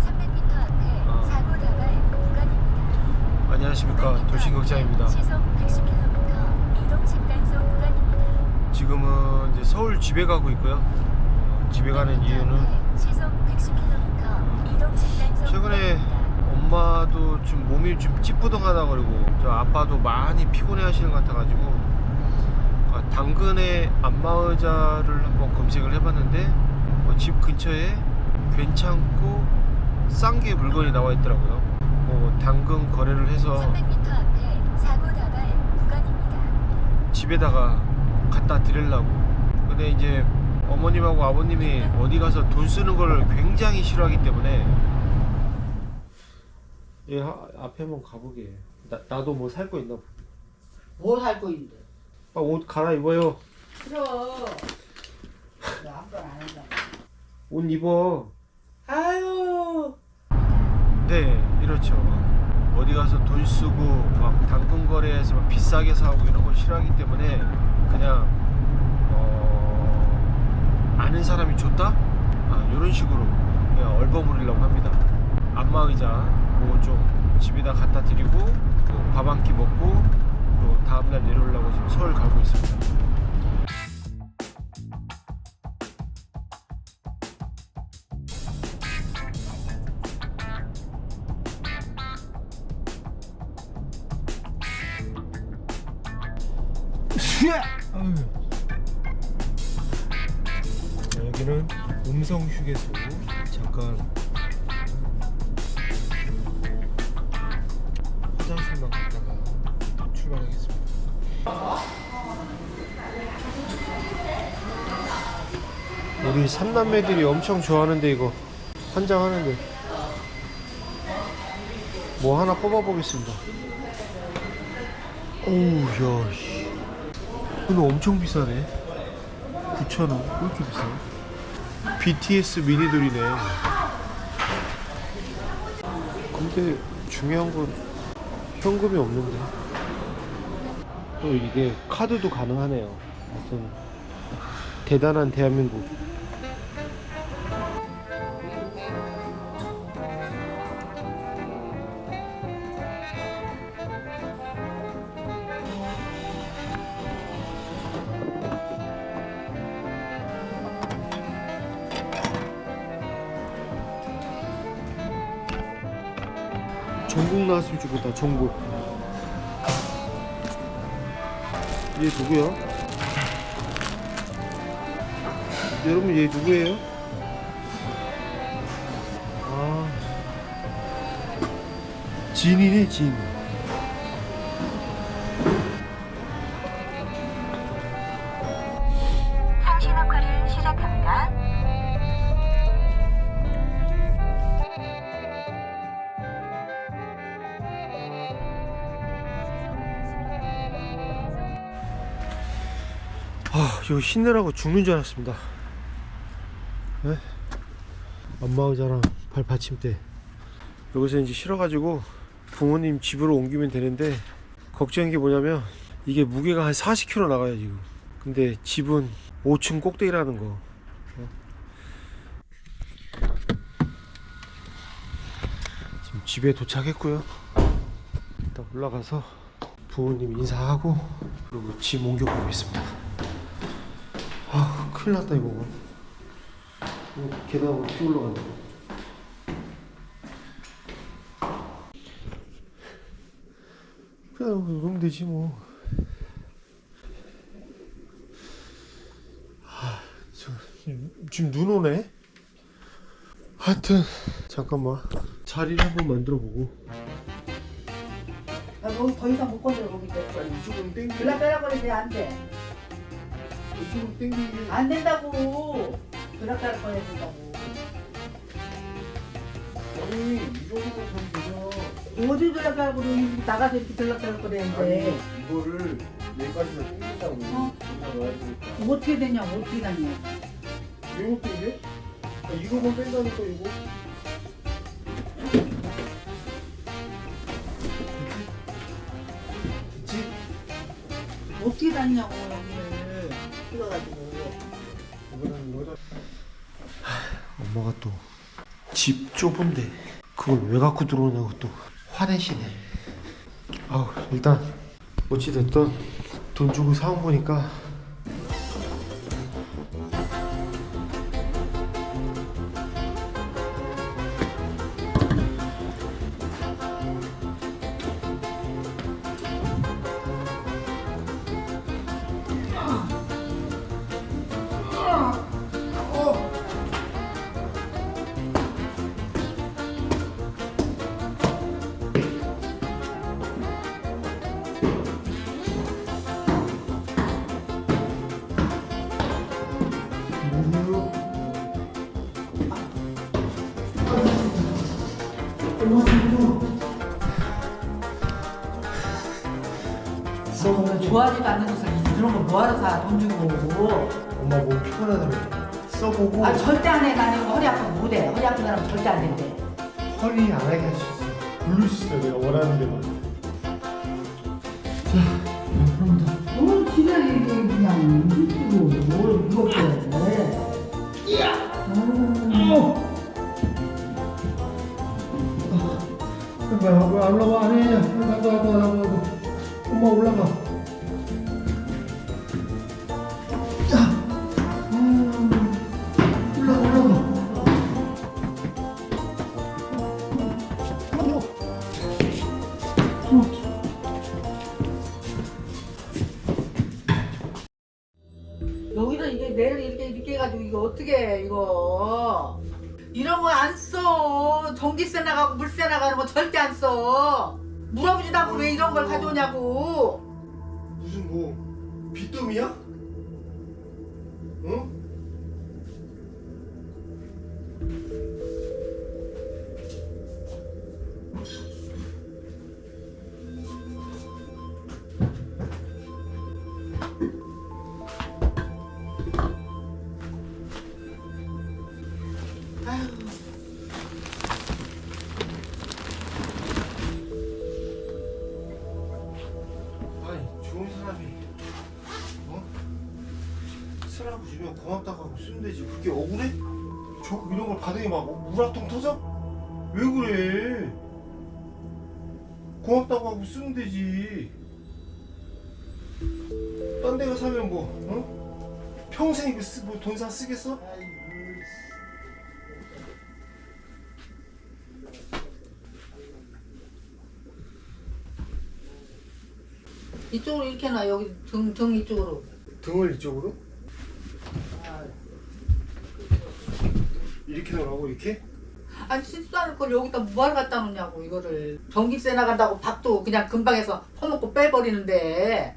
300m 앞에 아. 안녕하십니까 도신극장입니다. 시속 80km 이동 횡단속 구간입니다. 지금은 이제 서울 집에 가고 있고요. 어, 집에 가는 이유는 시속 110km 이동 횡단속 최근에. 엄마도 좀 몸이 좀 찌뿌둥하다 그러고 저 아빠도 많이 피곤해 하시는 것 같아가지고 아, 당근의 안마의자를 한번 검색을 해봤는데 뭐집 근처에 괜찮고 싼 게 물건이 나와 있더라고요. 뭐 당근 거래를 해서 300m 앞에 사고 나갈 구간입니다. 집에다가 갖다 드리려고. 근데 이제 어머님하고 아버님이 어디 가서 돈 쓰는 걸 굉장히 싫어하기 때문에 예, 하- 앞에 한번 가보게. 나, 나도 뭐 살 거 있나 봐. 뭘할 거인데? 아, 옷 갈아입어요. 싫어. 나한번안 한다. 옷 입어. 아유. 네, 이렇죠. 어디 가서 돈 쓰고 막 당근 거래해서 막 비싸게 사고 이런 걸 싫어하기 때문에 그냥 어, 아는 사람이 줬다? 아, 이런 식으로 그냥 얼버무리려고 합니다. 안마 의자 그거 좀 집에다 갖다 드리고 밥 한 끼 먹고 그리고 다음날 내려 휴게소 잠깐 화장실만 갔다가 출발하겠습니다. 우리 삼남매들이 엄청 좋아하는데 이거 환장하는데 뭐 하나 뽑아보겠습니다. 오우 야 씨. 이거 엄청 비싸네 9,000원 왜 이렇게 비싸 BTS 미니돌이네. 근데 중요한 건 현금이 없는데. 또 이게 카드도 가능하네요. 하여튼 대단한 대한민국 전국 나왔으면 좋겠다 전국 얘 누구야? 여러분 얘 누구예요? 아 진이네 진 이거 힘내라고 죽는 줄 알았습니다. 네? 엄마 의자랑 발 받침대. 여기서 이제 실어가지고 부모님 집으로 옮기면 되는데 걱정인 게 뭐냐면 이게 무게가 한 40kg 나가요 지금. 근데 집은 5층 꼭대기라는 거. 어? 지금 집에 도착했고요. 일단 올라가서 부모님 인사하고 그리고 짐 옮겨보겠습니다. 아 큰일 났다 이거. 이거 계단 어떻게 올라간다. 그냥 그러면 되지 뭐. 아, 저, 지금 눈 오네? 하여튼 잠깐만. 자리를 한번 만들어 보고. 나 거기 더 이상 못 건드려 거기. 내 거야. 이쪽은 땡기 들라 빼라 거리지 안 돼. 이쪽은 땡기게 안 된다고. 빼라 거려야 된다고. 아니 이 하면 되죠 어디 빼라 거려 나가서 이렇게 들라 빼라 거려야는데 이거를 여기까지 다 땡긴다고 어? 여기다 넣어야 되니까 어떻게 되냐 어떻게 되냐. 이것도 이게? 아, 이거만 뺀다니까 이거 됐지? 어떻게 다니냐고 엄마가 또 집 좁은데 그걸 왜 갖고 들어오냐고 또 화내시네. 아우 일단 어찌됐든 돈 주고 사온 거니까 좋아하지도 않는 것을 그런 걸 뭐하러 사 돈 주고 엄마 몸 피곤하다며 써보고 아 절대 안 해 나는 허리 아프면 못해 허리 아픈 사람 절대 안 된대 허리 안 하게 할 수 있어. 부를 수 있어 내가 원하는 대로. 뭘 지랄이 그냥 힘들고 뭘 무겁게 해 뭐야 왜안 올라가 안 해? 나도 나도 나도 엄마 올라가. 써 전기세 나가고 물세 나가는 거 절대 안 써 물어보지도 않고 왜 이런 걸 가져오냐고 무슨 뭐 빚더미야? 응? 아니 쓰라고 주면 고맙다고 하고 쓰면 되지 그게 억울해? 저 이런 걸 받으니 막 우라통 터져? 왜 그래? 고맙다고 하고 쓰면 되지 딴 데가 사면 뭐 어? 평생 이거 쓰, 뭐돈 사 쓰겠어? 이쪽으로 이렇게 놔 여기 등, 등 이쪽으로 등을 이쪽으로? 이렇게 놓으라고 이렇게? 아니 실수하는 걸 여기다 뭐하러 갖다 놓냐고 이거를 전기세 나간다고 밥도 그냥 금방 해서 퍼먹고 빼버리는데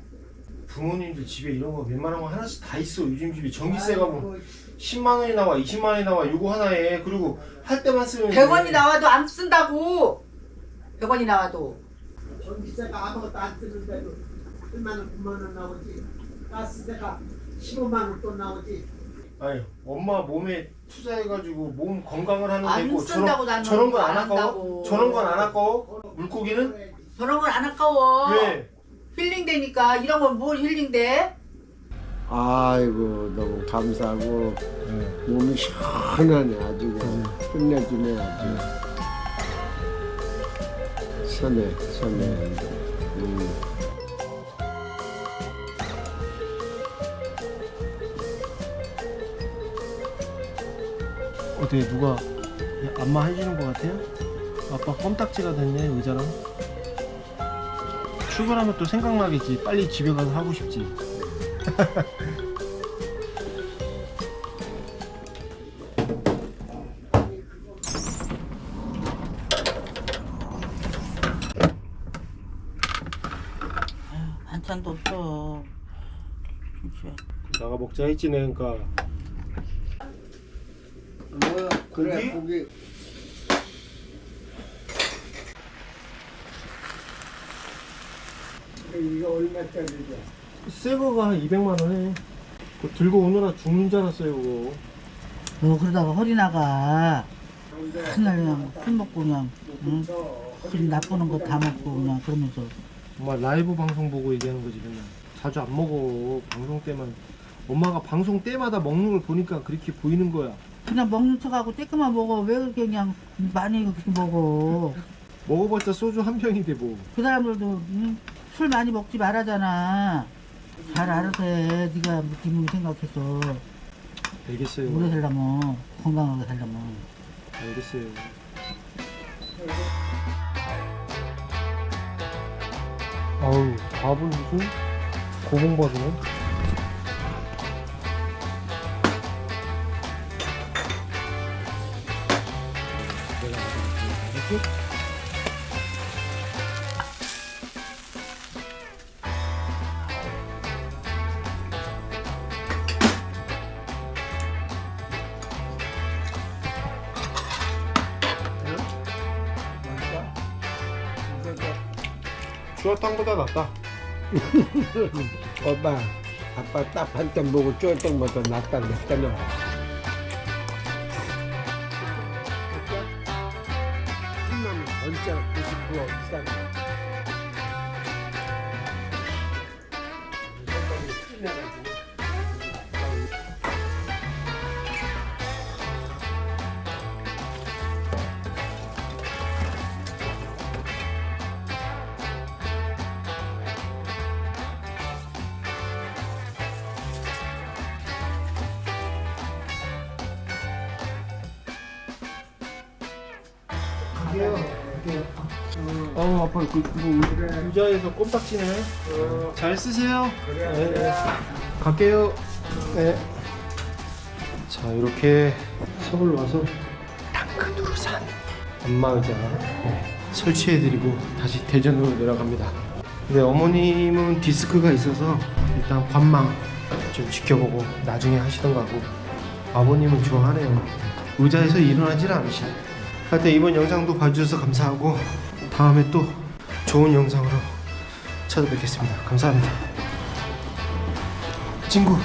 부모님들 집에 이런 거 웬만한 거 하나씩 다 있어. 요즘 집에 전기세가 뭐 10만 원이 나와, 20만 원이 나와. 요거 하나에 그리고 할 때만 쓰면 100원이 나와도 안 쓴다고 100원이 나와도 전기세가 아무것도 안 쓰는데도 1만 원, 9만 원 나오지. 가스세가 15만 원 또 나오지. 아니, 엄마 몸에 투자해가지고 몸 건강을 하는 안 데고 쓴다고 저런 나는 저런 건 안 안 아까워? 한다고. 저런 건 안 아까워? 물고기는 저런 건 안 아까워 왜? 힐링되니까 이런 건 뭘 힐링돼? 아이고 너무 감사하고 몸이 시원하네 아주 그냥 끝내주네 아주. 선해 선해. 음. 어떻게 누가 안마 해주는 것 같아요? 아빠 껌딱지가 됐네 의자랑. 출근하면 또 생각나겠지. 빨리 집에 가서 하고 싶지. 반찬도 없어 나가 먹자 했지 내니까. 뭐 그래 고기? 고기. 이거 얼마짜리죠? 새 거가 한 200만 원 해. 그거 들고 오느라 죽는 줄 알았어요, 그거. 너 그러다가 허리 나가 맨날 그냥 술 먹고 그냥 응? 술 나쁘는 거 다 먹고 그냥 그러면서 엄마 라이브 방송 보고 얘기하는 거지, 맨날. 자주 안 먹어, 방송 때만. 엄마가 방송 때마다 먹는 걸 보니까 그렇게 보이는 거야. 그냥 먹는 척하고 쬐끄만 먹어. 왜 그렇게 그냥 많이 그렇게 먹어. 먹어봤자 소주 한 병인데 뭐 그 사람들도 응? 술 많이 먹지 말아잖아. 잘 알아서 해. 네가 기분 생각해서 알겠어요 오래 살려면 건강하게 살려면. 알겠어요 아우 밥은 무슨 고봉밥이네 추어탕보다 낫다. 오빠 아빠 딱 한 점 보고 쫄떡보다 낫다 그랬잖아 Beklemedim. 어우 아빠 그, 그거 의자에서 꼼딱지네. 잘 쓰세요. 네. 갈게요. 네. 자 이렇게 서울 와서 당근으로 산 엄마 의자 네, 설치해드리고 다시 대전으로 내려갑니다. 근데 어머님은 디스크가 있어서 일단 관망 좀 지켜보고 나중에 하시던가 하고 아버님은 좋아하네요. 의자에서 일어나질 않으시네 하여튼 이번 영상도 봐주셔서 감사하고 다음에 또 좋은 영상으로 찾아뵙겠습니다. 감사합니다. 친구